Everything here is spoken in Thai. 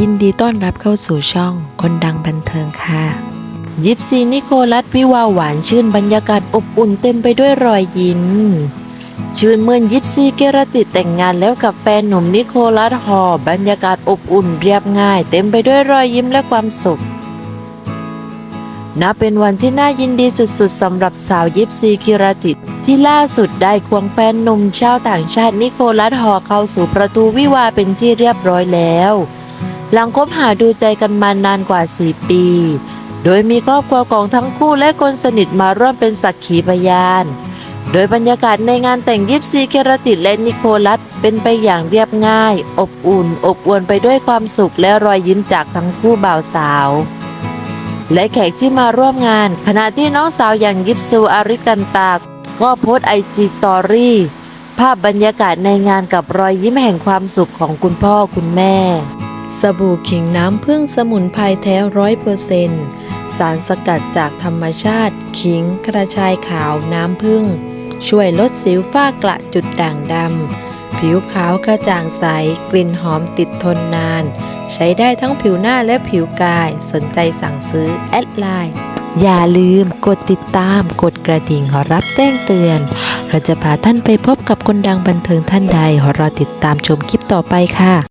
ยินดีต้อนรับเข้าสู่ช่องคนดังบันเทิงค่ะ ยิปซีนิโคลัสวิวาหวานชื่นบรรยากาศอบอุ่นเต็มไปด้วยรอยยิ้ม ชื่นเมื่อยิปซีเกรติแต่งงานแล้วกับแฟนหนุ่มนิโคลัสฮอบรรยากาศอบอุ่นเรียบง่าย เต็มไปด้วยรอยยิ้มและความสุขนับเป็นวันที่น่ายินดีสุดๆสำหรับสาวยิปซีกิรติต ที่ล่าสุดได้ควงแฟนหนุ่มชาวต่างชาตินิโคลัสฮอเข้าสู่ประตูวิวาเป็นที่เรียบร้อยแล้ว หลังคบหาดูใจกันมานานกว่า 4 ปี โดยมีครอบครัวของทั้งคู่และคนสนิทมาร่วมเป็นสักขีพยาน โดยบรรยากาศในงานแต่งยิปซีเกรติและนิโคลัสเป็นไปอย่างเรียบง่าย อบอุ่น อบอวลไปด้วยความสุขและรอยยิ้มจากทั้งคู่บ่าวสาวและแขกที่มาร่วมงาน ขณะที่น้องสาวอย่างยิปซูอาริกันตาก็โพสไอจีสตอรี่ภาพบรรยากาศในงานกับรอยยิ้มแห่งความสุขของคุณพ่อคุณแม่ สบู่ขิงน้ำผึ้งสมุนไพรแท้ร้อยเปอร์เซนต์สารสกัดจากธรรมชาติ ขิง กระชายขาว น้ำผึ้งช่วยลดสิวฝ้ากระจุดด่างดำ ผิวขาวกระจ่างใส กลิ่นหอมติดทนนาน ใช้ได้ทั้งผิวหน้าและผิวกาย สนใจสั่งซื้อ แอดไลน์ อย่าลืมกดติดตาม กดกระดิ่งขอรับแจ้งเตือน เราจะพาท่านไปพบกับคนดังบันเทิงท่านใดขอรอติดตามชมคลิปต่อไปค่ะ